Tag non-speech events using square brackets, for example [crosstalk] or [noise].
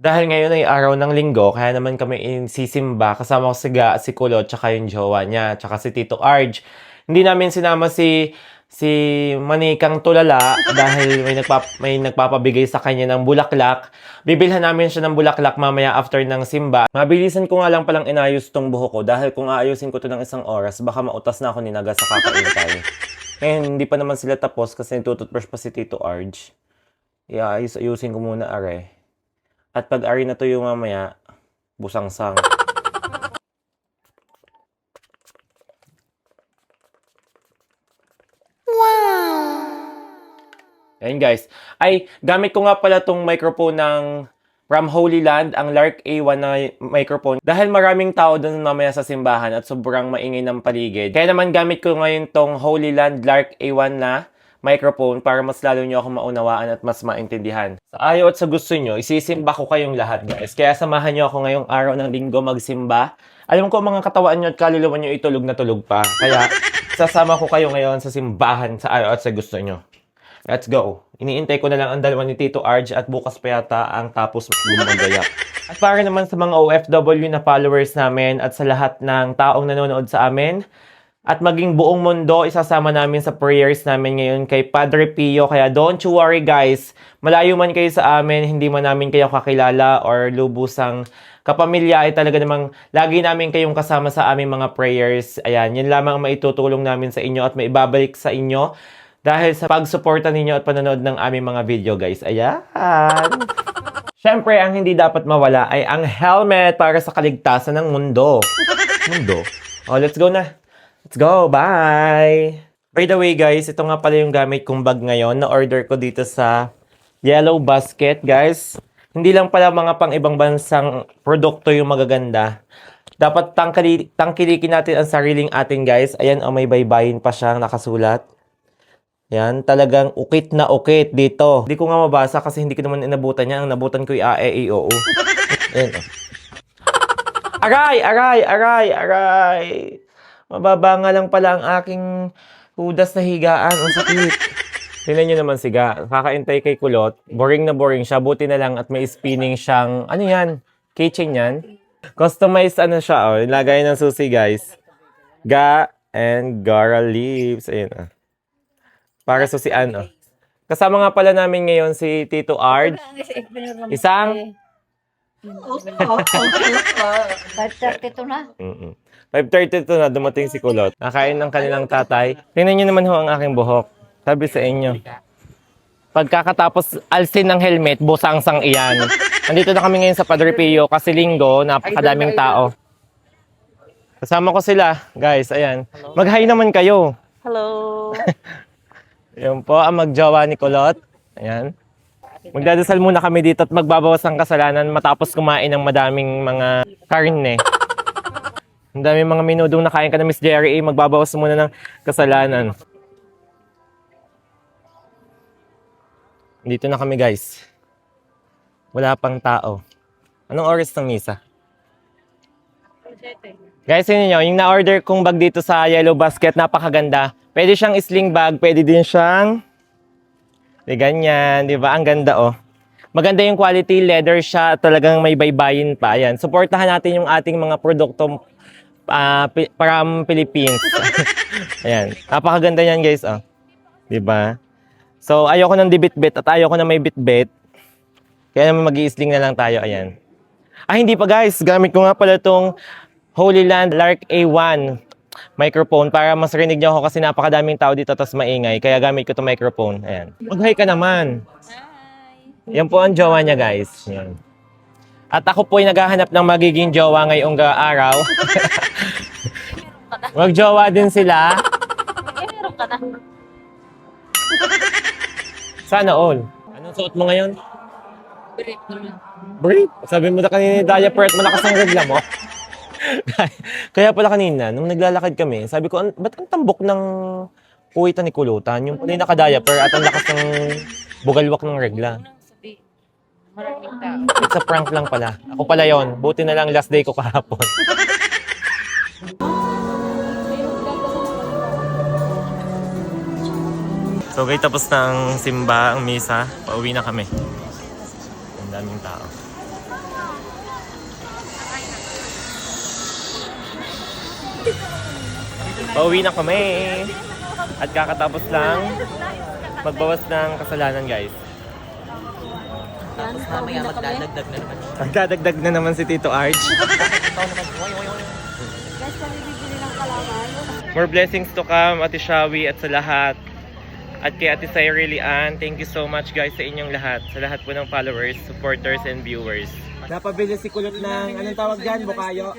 Dahil ngayon ay araw ng linggo, kaya naman kami in sisimba. Kasama ko si Ga, si Kulot, tsaka yung jowa niya, tsaka si Tito Arj. Hindi namin sinama si si Manikang Tulala dahil may, nagpap, may nagpapabigay sa kanya ng bulaklak. Bibilhan namin siya ng bulaklak mamaya after ng simba. Mabilisan ko nga lang palang inayos tong buhok ko dahil kung aayusin ko to ng isang oras, baka mautas na ako ni Naga sa kakaintay. Ngayon, hindi pa naman sila tapos kasi nagtututbrush pa si Tito Arj. Iayos-ayusin ko muna are. At pag ari na tuyo mamaya, busangsang. Ayun guys. Ay, gamit ko nga pala tong microphone ng from Holy Land, ang Lark A1 na microphone. Dahil maraming tao doon mamaya sa simbahan at sobrang maingay ng paligid. Kaya naman gamit ko ngayon tong Holy Land Lark A1 na microphone para mas lalo nyo ako maunawaan at mas maintindihan. Sa ayaw at sa gusto nyo, isisimba ko kayong lahat guys. Kaya samahan nyo ako ngayong araw ng linggo magsimba. Alam ko mga katawan nyo at kaluluwa nyo itulog na tulog pa. Kaya sasama ko kayo ngayon sa simbahan sa ayaw at sa gusto nyo. Let's go. Iniintay ko na lang ang dalawa ni Tito Arj at bukas pa yata ang tapos gumagayak. At para naman sa mga OFW na followers namin at sa lahat ng taong nanonood sa amin, at maging buong mundo, isasama namin sa prayers namin ngayon kay Padre Pio. Kaya don't you worry guys, malayo man kayo sa amin, hindi man namin kayo kakilala or lubusang kapamilya ay talaga namang lagi namin kayong kasama sa aming mga prayers. Ayan, yun lamang ang maitutulong namin sa inyo at maibabalik sa inyo dahil sa pagsuporta ninyo at panonood ng aming mga video guys. Ayan. Siyempre, ang hindi dapat mawala ay ang helmet para sa kaligtasan ng mundo. Mundo? Oh, let's go na. Let's go. Bye! By the way guys, ito nga pala yung gamit kong bag ngayon na order ko dito sa Yellow Basket guys. Hindi lang pala mga pang ibang bansang produkto yung magaganda. Dapat tangkili, tangkilikin natin ang sariling atin guys. Ayan, oh, may baybayin pa siyang nakasulat. Yan, talagang ukit na ukit dito. Hindi ko nga mabasa kasi hindi ko naman inabutan niya. Ang nabutan ko yung A, E, I, O, U. Ayan, oh. Aray! Aray! Aray! Aray! Mababa nga lang pala ang aking hudas na higaan. Ang sakit. [laughs] Tingnan nyo naman siga. Kakaintay kay Kulot. Boring na boring siya. Buti na lang at may spinning siyang, ano yan? Keychain yan? Customized ano siya, oh. Lagay ng susi, guys. Ga and Gara leaves. Ayun, ah. Para sa si ano. Kasama nga pala namin ngayon si Tito Ard. Isang? 5.32 [laughs] na. Mm-mm. 5.32 na dumating si Kulot. Nakain ng kanilang tatay. Tingnan nyo naman ho ang aking buhok. Sabi sa inyo. Pagkakatapos alsin ng helmet, busangsang iyan. Nandito na kami ngayon sa Padre Pio kasi linggo, napakadaming tao. Kasama ko sila, guys. Ayan. Mag-hi naman kayo. Hello. [laughs] Yan po, ang magjowa ni Kulot. Ayan. Magdadasal muna kami dito at magbabawas ng kasalanan matapos kumain ng madaming mga karne. [laughs] Ang daming mga minudong nakain ka na Miss Jerry A. Magbabawas muna ng kasalanan. Dito na kami guys. Wala pang tao. Anong oras ng misa? Guys, yun nyo, yung na-order kong bag dito sa Yellow Basket, napakaganda. Pwede siyang sling bag, pwede din siyang Di ganyan, di ba? Ang ganda oh. Maganda yung quality, leather siya, talagang may baybayin pa. Ayan, supportahan natin yung ating mga produkto uh, from Philippines. [laughs] Ayan, napakaganda yan guys oh. Di ba? So, ayoko ng dibit-bit at ayoko na may bit-bit. Kaya naman mag sling na lang tayo, ayan. Ah, hindi pa guys, gamit ko nga pala itong Holy Land Lark A1 microphone para mas rinig niyo ako kasi napakadaming tao dito tapos maingay. Kaya gamit ko itong microphone. Ayan. Mag-hi ka naman. Yan po ang jowa niya guys. Yan. At ako po ay naghahanap ng magiging jowa ngayong ga- araw. [laughs] Mag-jowa din sila. Meron ka na. Sana all. Anong suot mo ngayon? Brief naman. Brief. Sabi mo na kanina diaper at malakas ang regla mo. [laughs] Kaya pala kanina, nung naglalakad kami, sabi ko, "An- ba't ang tambok ng puwitan ni Kulutan? Yung pala yung naka-diaper at ang lakas ng bugalwak ng regla. Maraming tao. It's a prank lang pala. Ako pala yon. Buti na lang last day ko kahapon. So, okay, tapos na ang simba, ang misa. Pauwi na kami. Ang daming tao. Pauwi na kami. At kakatapos lang magbawas ng kasalanan, guys. Tapos mamaya magdadagdag na naman. Magdadagdag na naman si Tito Arch. [laughs] Guys, kami bibili ng kalaman. More blessings to come, Ate Shawi, at sa lahat. At kay Ate Cyril Ann, thank you so much guys sa inyong lahat. Sa lahat po ng followers, supporters, and viewers. Napabili si Kulot ng, anong tawag dyan, Bukayo?